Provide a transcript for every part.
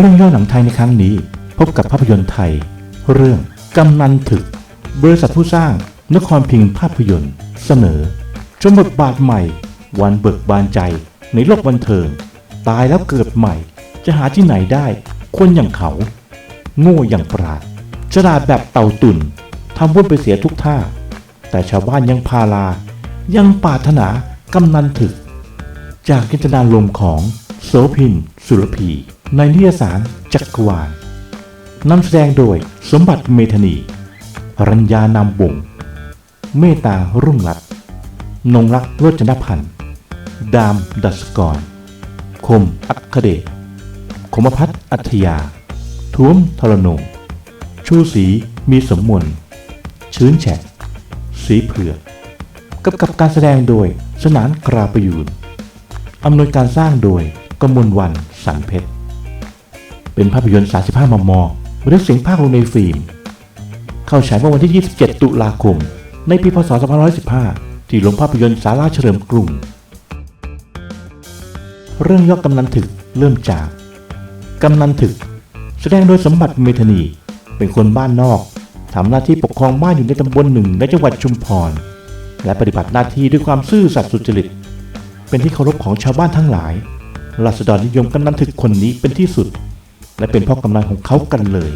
เรื่องย่อหนังไทยในครั้งนี้ พบกับภาพยนตร์ไทย เรื่องกำนันถึก บริษัทผู้สร้างนครพิงภาพยนตร์ เสนอชมบทบาทใหม่ วันเบิกบานใจในโลกบันเทิง ตายแล้วเกิดใหม่ จะหาที่ไหนได้ คนอย่างเขา โง่อย่างปราดฉลาดแบบเต่าตุ่นทำวุ่นไปเสียทุกท่า แต่ชาวบ้านยังพาลา ยังปาถนากำนันถึก จากจินตนาลมของโสพิน สุรพี ในนิยสารจักรวาลนำแสดงโดยสมบัติเมธานี รัญญานามวง เมตารุ่งรัตนงรักโรจนพันธ์ ดามดัสกร คมอัคเดชคมพัฒอัธยาท้วมทรนง ชูศรีมีสมมนชื้นแฉะ สีเผือกกับกับการแสดงโดยสนานกราประยูนอำนวยการสร้างโดยกมลวันสันเพชร เป็นภาพยนตร์ 35 มมเรียกเสียงภาคลงในฟิล์ม เข้าฉายเมื่อวันที่ 27 ตุลาคม ในปีพศ 2515 ที่โรงภาพยนตร์สาราเฉลิมกรุง เรื่องย่อกำนันถึกเริ่มจาก กำนันถึก แสดงโดยสมบัติเมธานี เป็นคนบ้านนอกทำหน้าที่ปกครองบ้านอยู่ในตำบลหนึ่งในจังหวัดชุมพร และปฏิบัติหน้าที่ด้วยความซื่อสัตย์สุจริต เป็นที่เคารพของชาวบ้านทั้งหลายราษฎรนิยมกำนันถึกคนนี้เป็นที่สุด และเป็นพ่อกำนันของเขากันเลย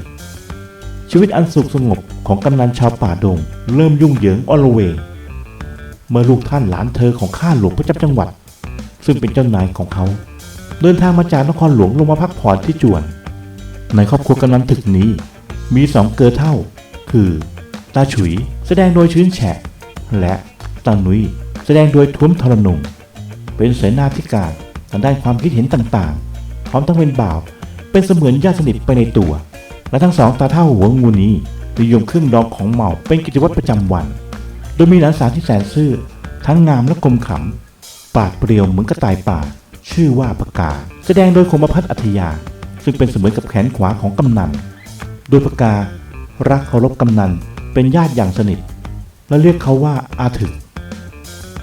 ชีวิตอันสุขสงบของกำนันชาวป่าดง เริ่มยุ่งเหยิงอลเวงเมื่อลูกท่านหลานเธอของข้าหลวงประจำจังหวัด ซึ่งเป็นเจ้านายของเขา เดินทางมาจากนครหลวงลงมาพักผ่อนที่จวน ในครอบครัวกำนันถึกนี้ มีสองเกอเท่า คือ ตาฉุยแสดงโดยชื้นแฉะ และตาหนุยแสดงโดยทุ้มทรนงเป็นเสนาธิการทางด้านความคิดเห็นต่างๆ พร้อมทั้งเป็นบ่าว เป็นเสมือนญาติสนิทไปในตัว และทั้งสองตาเท่าหัวงูนี้นิยมเครื่องดองของเมาเป็นกิจวัตรประจำวัน โดยมีหลานสาวที่แสนซื่อ ทั้งงามและกลมขำปากเปรียวเหมือนกระต่ายป่า ชื่อว่าปากกา แสดงโดยคมพัฒน์อัธยา ซึ่งเป็นเสมือนกับแขนขวาของกำนัน โดยปากกา รักเคารพกำนันเป็นญาติอย่างสนิท และเรียกเขาว่าอาถึก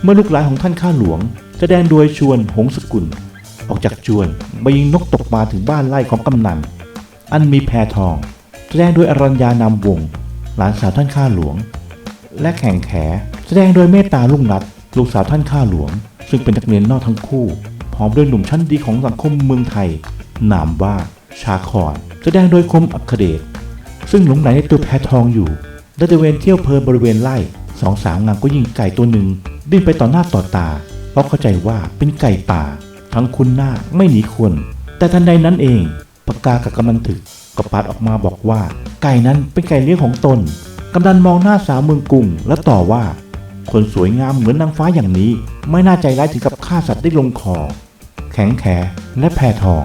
เมื่อลูกหลานของท่านข้าหลวง แสดงโดยชวนหงสกุล ออกจากจวนไปยิงนกตกมาถึงบ้านไร่ของกำนัน อันมีแพทอง แสดงโดยอรัญญานามวง หลานสาวท่านข้าหลวง และแข่งแข แสดงโดยเมตตาลุ่งรัตน์ลูกสาวท่านข้าหลวง ซึ่งเป็นนักเรียนนอกทั้งคู่ พร้อมด้วยหนุ่มชั้นดีของสังคมเมืองไทย นามว่าชาคอนแสดงโดยคมอัคเดชซึ่งหลงไหลในตัวแพทองอยู่ได้ตะเวนเที่ยวเพลินบริเวณไร่สองสาวงามก็ยิงไก่ตัวหนึ่งดิ้นไปต่อหน้าต่อตา เพราะเข้าใจว่าเป็นไก่ป่า ทั้งคุณหน้าไม่หนีคน แต่ทันใดนั้นเองปากกากับกำนันถึกก็ปาดออกมาบอกว่า ไก่นั้นเป็นไก่เลี้ยงของตนกำนันมองหน้าสาวเมืองกรุงและต่อว่า คนสวยงามเหมือนนางฟ้าอย่างนี้ ไม่น่าใจร้ายถึงกับฆ่าสัตว์ได้ลงคอ แข็งแขและแพรทอง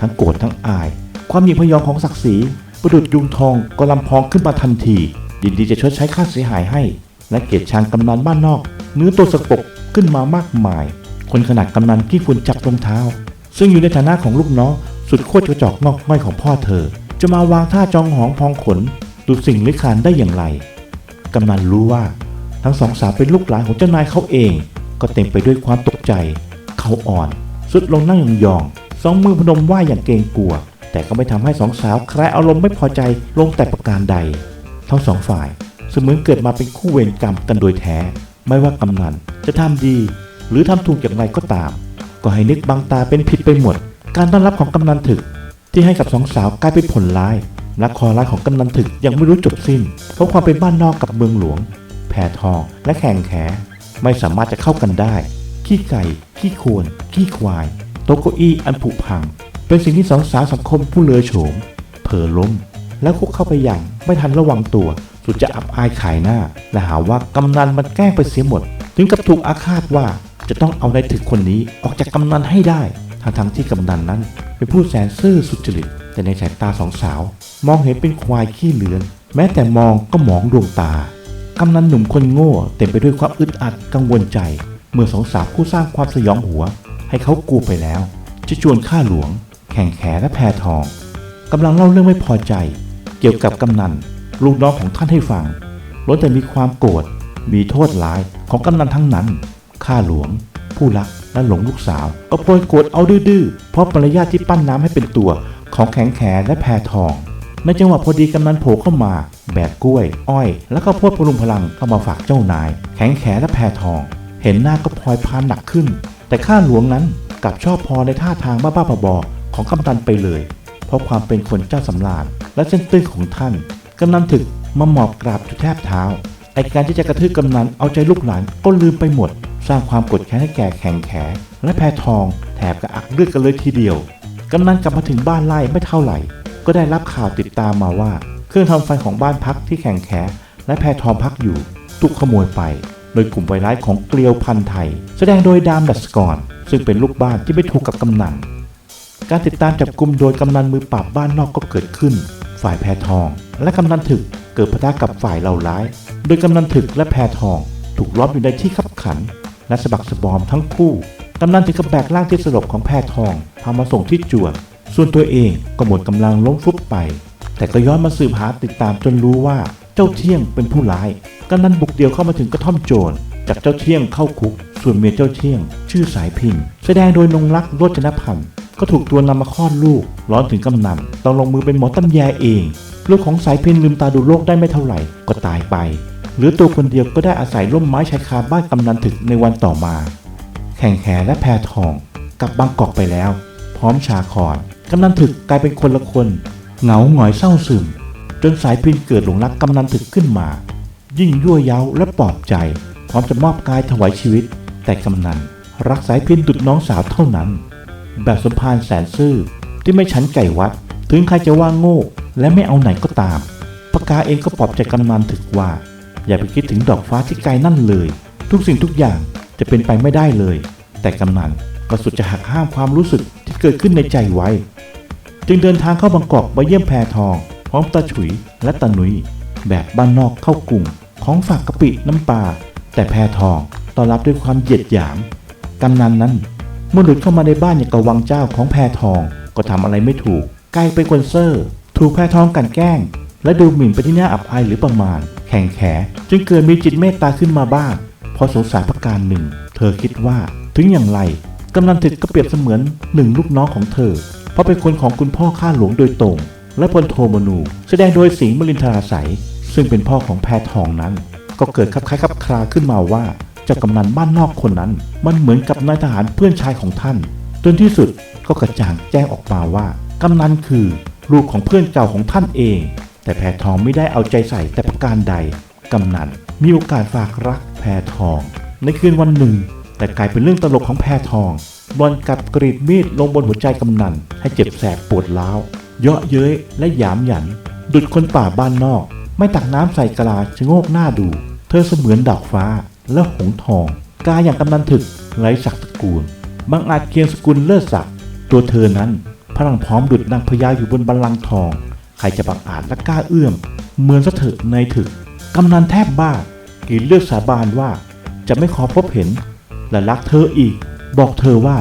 ทั้งโกรธทั้งอาย ความหยิ่งพยองของศักดิ์ศรีประดุดยุงทองก็ลำพองขึ้นมาทันทียินดีจะชดใช้ค่าเสียหายให้ และเกียดชังกำนันบ้านนอกเนื้อตัวสกปรกขึ้นมามากมาย คนขนาดกำนันขี้ฝุ่นจับรองเท้า ซึ่งอยู่ในฐานะของลูกน้องสุดโคตรกระจอกงอกง่อยของพ่อเธอ จะมาวางท่าจองหองพองขนดูสิ่งลิขานได้อย่างไร กำนันรู้ว่าทั้งสองสาวเป็นลูกหลานของเจ้านายเขาเอง ก็เต็มไปด้วยความตกใจ เขาอ่อน สุดลงนั่งยองๆสองมือพนมไหวอย่างเกรงกลัว แต่ก็ไม่ทำให้สองสาวคลายอารมณ์ไม่พอใจลงแต่ประการใด ทั้งสองฝ่ายเสมือนเกิดมาเป็นคู่เวรกรรมกันโดยแท้ ไม่ว่ากำนันจะทำดี หรือทำถูกอย่างไรก็ตาม ก็ให้นึกบังตาเป็นผิดไปหมด การต้อนรับของกำนันถึก ที่ให้กับสองสาวกลายเป็นผลร้ายและคอร้ายของกำนันถึกยังไม่รู้จบสิ้น เพราะความเป็นบ้านนอกกับเมืองหลวง แผ่ทองและแข่งแข ไม่สามารถจะเข้ากันได้ ขี้ไก่ ขี้โคนขี้ควาย โต๊ะเก้าอี้อันผุพัง เป็นสิ่งที่สองสาวสังคมผู้เลอโฉม เผลอล้ม แล้วคุกเข้าไปอย่างไม่ทันระวังตัว สุดจะอับอายขายหน้า และหาว่ากำนันมันแกล้งไปเสียหมด ถึงกับถูกอาฆาตว่า จะต้องเอานายถึกคนนี้ออกจากกำนันให้ได้ทั้งทั้งๆที่กำนันนั้น เป็นผู้แสนซื่อสุจริต แต่ในสายตาสองสาว มองเห็นเป็นควายขี้เลือน แม้แต่มองก็หมองดวงตากำนันหนุ่มคนโง่เต็มไปด้วยความอึดอัดกังวลใจ เมื่อสองสาวผู้สร้างความสยองหัว ให้เขากูไปแล้ว จะชวนข้าหลวง แข่งแขและแพรทองกำลังเล่าเรื่องไม่พอใจ เกี่ยวกับกำนันลูกน้องของท่านให้ฟังล้วนแต่มีความโกรธมีโทษร้ายของกำนันทั้งนั้น ข้าหลวง ผู้รักและหลงลูกสาว ก็โปรยโกรธเอาดื้อๆเพราะภรรยาที่ปั้นน้ำให้เป็นตัว ของแข็งแขและแพทอง ในจังหวะพอดีกำนันโผล่เข้ามาแบกกล้วย อ้อย แล้วก็พวดพลุงพลังเข้ามาฝากเจ้านาย แข็งแขและแพทอง เห็นหน้าก็พลอยพานหนักขึ้น แต่ข้าหลวงนั้นกลับชอบพอในท่าทางบ้าๆบอๆของกำนันไปเลย เพราะความเป็นคนเจ้าสำราญและเส้นตื้นของท่านกำนันถึกมาหมอบกราบจุดแทบเท้าไอการที่จะกระทืบกำนันเอาใจลูกหลานก็ลืมไปหมด สร้างความกดแค้นให้แก่แข่งแขและแพทองแถบกระอักเลือดกันเลยทีเดียวกำนันกลับมาถึงบ้านไล่ไม่เท่าไหร่ ก็ได้รับข่าวติดตามมาว่า เครื่องทำไฟของบ้านพักที่แข่งแขและแพทองพักอยู่ถูกขโมยไป โดยกลุ่มไวร้ายของเกลียวพันไทย แสดงโดยดามดัสกรซึ่งเป็นลูกบ้านที่ไม่ถูกกับกำนันการติดตามจับกลุ่มโดยกำนันมือปราบบ้านนอกก็เกิดขึ้น ฝ่ายแพทอง และกำนันถึกเกิดปะทะกับฝ่ายเหล่าร้าย โดยกำนันถึกและแพทองถูกล้อมอยู่ในที่ขับขัน และสะบักสะบอมทั้งคู่กำนันถึงกับแบกร่างที่สลบของแพรทองพามาส่งที่จวนส่วนตัวเองก็หมดกำลังล้มฟุบไป แต่ก็ย้อนมาสืบหาติดตามจนรู้ว่าเจ้าเที่ยงเป็นผู้ร้ายกำนันบุกเดียวเข้ามาถึงกระท่อมโจรจากเจ้าเที่ยงเข้าคุก ส่วนเมียเจ้าเที่ยง ชื่อสายพินแสดงโดยนงรักโรจนพันธ์ก็ถูกตัวนำมาคลอดลูก ร้อนถึงกำนันต้องลงมือเป็นหมอตำแยเอง ลูกของสายพินลืมตาดูโลกได้ไม่เท่าไหร่ก็ตายไป หลือตัวคนเดียวก็ได้อาศัยร่มไม้ชายคาบ้านกำนันถึกในวันต่อมา แข่งแขและแพทองกลับบางกอกไปแล้ว พร้อมชาคอนกำนันถึกกลายเป็นคนละคน เหงาหงอยเศร้าซึม จนสายพินเกิดหลงรักกำนันถึกขึ้นมา ยิ่งยั่วเย้าและปลอบใจ พร้อมจะมอบกายถวายชีวิต แต่กำนันรักสายพินดุดน้องสาวเท่านั้น แบบสมภารแสนซื่อที่ไม่ฉันไก่วัด ถึงใครจะว่าโง่และไม่เอาไหนก็ตามปากกาเองก็ปลอบใจกำนันถึกว่า อย่าไปคิดถึงดอกฟ้าที่ไกลนั่นเลย ทุกสิ่งทุกอย่างจะเป็นไปไม่ได้เลย แต่กำนันก็สุดจะหักห้ามความรู้สึกที่เกิดขึ้นในใจไว้ จึงเดินทางเข้าบางกอกมาเยี่ยมแพรทอง พร้อมตาฉุยและตาหนุย แบบบ้านนอกเข้ากรุงของฝากกะปิน้ำปลาแต่แพรทองต้อนรับด้วยความเหยียดหยามกำนันนั้นเมื่อหลุดเข้ามาในบ้านอย่างกับวังเจ้าของแพรทองก็ทำอะไรไม่ถูกกลายเป็นคนเซอร์ ถูกแพรทองกันแกล้ง และดูหมิ่นไปที่หน้าอับอายหรือประมาณ แข่งแข จึงเกิดมีจิตเมตตาขึ้นมาบ้างพราะสงสารประการหนึ่ง เธอคิดว่าถึงอย่างไรกำนันถึกก็เปรียบเสมือนหนึ่งลูกน้องของเธอ เพราะเป็นคนของคุณพ่อข้าหลวงโดยตรง และพลโทมนู แสดงโดยสิงห์มลินทราใสยซึ่งเป็นพ่อของแพทองนั้น ก็เกิดคับคล้ายคับคลาขึ้นมาว่าเจ้ากำนันบ้านนอกคนนั้น มันเหมือนกับนายทหารเพื่อนชายของท่าน จนที่สุดก็กระจ่างแจ้งออกมาว่ากำนันคือ ลูกของเพื่อนเก่าของท่านเอง แต่แพรทองไม่ได้เอาใจใส่แต่ประการใด กำนันมีโอกาสฝากรักแพรทอง ในคืนวันหนึ่ง แต่กลายเป็นเรื่องตลกของแพรทอง บอลกับกรีดมีดลงบนหัวใจกำนัน ให้เจ็บแสบปวดร้าว เยาะเย้ยและหยามหยัน ดุดคนป่าบ้านนอก ไม่ตักน้ำใส่กะลาชะโงกหน้าดู เธอเสมือนดอกฟ้า และหงทอง กายอย่างกำนันถึกไร้ศักดิ์ตระกูลบางอาจเคียงสกุลเลิศศักดิ์ตัวเธอนั้นพลังพร้อมดุดนางพญาอยู่บนบัลลังก์ทอง ใครจะบังอาจและกล้าเอื้อม เหมือนสะเถิดในถึก กำนันแทบบ้ากรีดเลือดสาบานว่าจะไม่ขอพบเห็น และรักเธออีก บอกเธอว่า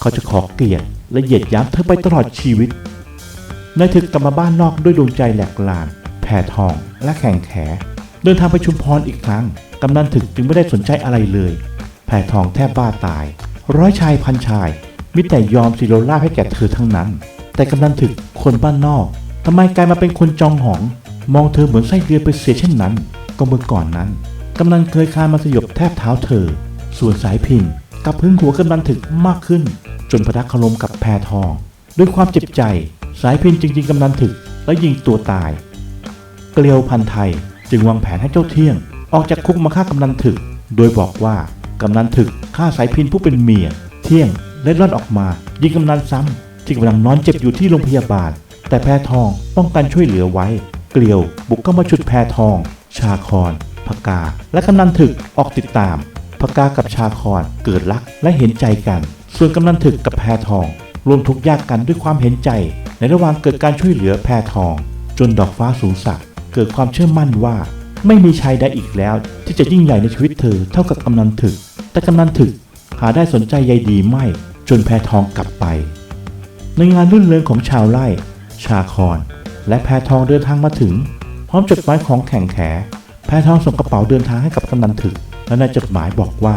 เขาจะขอเกลียดและเหยียดยามเธอไปตลอดชีวิตนายถึกกลับมาบ้านนอกด้วยดวงใจแหลกลาน แผ่ทองและแข่งแข เดินทางไปชุมพรอีกครั้ง กำนันถึกจึงไม่ได้สนใจอะไรเลย แผ่ทองแทบบ้าตาย ร้อยชายพันชายมิแต่ยอมสิโรล่าให้แก่เธอทั้งนั้น แต่กำนันถึกคนบ้านนอก ทำไมกลายมาเป็นคนจองหอง มองเธอเหมือนไส้เดือนไปเสียเช่นนั้น ก็เมื่อก่อนนั้นกำนันเคยคานมาสยบแทบเท้าเธอ ส่วนสายพินกับพึ่งหัวกำนันถึกมากขึ้น จนพระคารมกับแพรทอง ด้วยความเจ็บใจ สายพินจึงยิงกำนันถึกและยิงตัวตาย เกลียวพันไทยจึงวางแผนให้เจ้าเที่ยง ออกจากคุกมาฆ่ากำนันถึก โดยบอกว่ากำนันถึกฆ่าสายพินผู้เป็นเมีย เที่ยงเล็ดลอดออกมา ยิงกำนันซ้ำที่กำลังนอนเจ็บอยู่ที่โรงพยาบาล แต่แพทองป้องกันช่วยเหลือไว้ เกลียวบุกเข้ามาฉุดแพทอง ชาคอนพกา และกำนันถึกออกติดตามพกากับชาคอนเกิดรักและเห็นใจกัน ส่วนกำนันถึกกับแพทอง รวมทุกข์ยากกันด้วยความเห็นใจ ในระหว่างเกิดการช่วยเหลือแพทอง จนดอกฟ้าสูงสักเกิดความเชื่อมั่นว่า ไม่มีชายใดอีกแล้ว ที่จะยิ่งใหญ่ในชีวิตเธอเท่ากับกำนันถึก แต่กำนันถึกหาได้สนใจใยดีไม่ จนแพทองกลับไป ในงานรื่นเริงของชาวไร่ ชาคอน และแพทองเดินทางมาถึง พร้อมจดหมายของแข่งแข แพทองส่งกระเป๋าเดินทางให้กับกำนันถึก และในจดหมายบอกว่า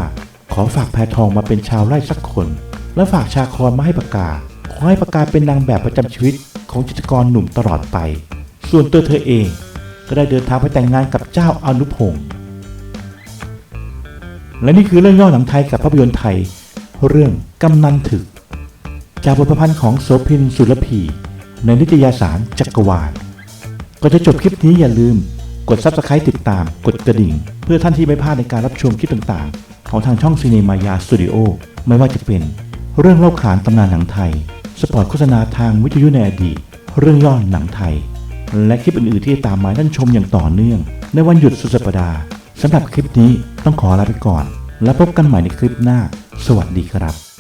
ขอฝากแพทองมาเป็นชาวไร่สักคน และฝากชาคอนมาให้ปากกาขอให้ปากกาเป็นนางแบบประจำชีวิตของจิตรกรหนุ่มตลอดไป ส่วนตัวเธอเอง ก็ได้เดินทางไปแต่งงานกับเจ้าอนุพงศ์และนี่คือเรื่องย่อหนังไทยกับภาพยนตร์ไทย เรื่องกำนันถึก จากบทประพันธ์ของโสพินสุรพี ในนิตยสารจักรวาลก่อนจะจบคลิปนี้อย่าลืม กด Subscribe ติดตาม กดกระดิ่ง เพื่อท่านที่ไม่พลาดในการรับชมคลิปต่างๆ ของทางช่องซีเนมายาสตูดิโอไม่ว่าจะเป็นเรื่องเล่าขานตำนานหนังไทย สปอร์ตโฆษณาทางวิทยุในอดีต เรื่องย่อหนังไทย และคลิปอื่นๆที่ตามมาท่านชมอย่างต่อเนื่อง ในวันหยุดสุดสัปดาห์สำหรับคลิปนี้ต้องขอลาไปก่อน แล้วพบกันใหม่ในคลิปหน้า สวัสดีครับ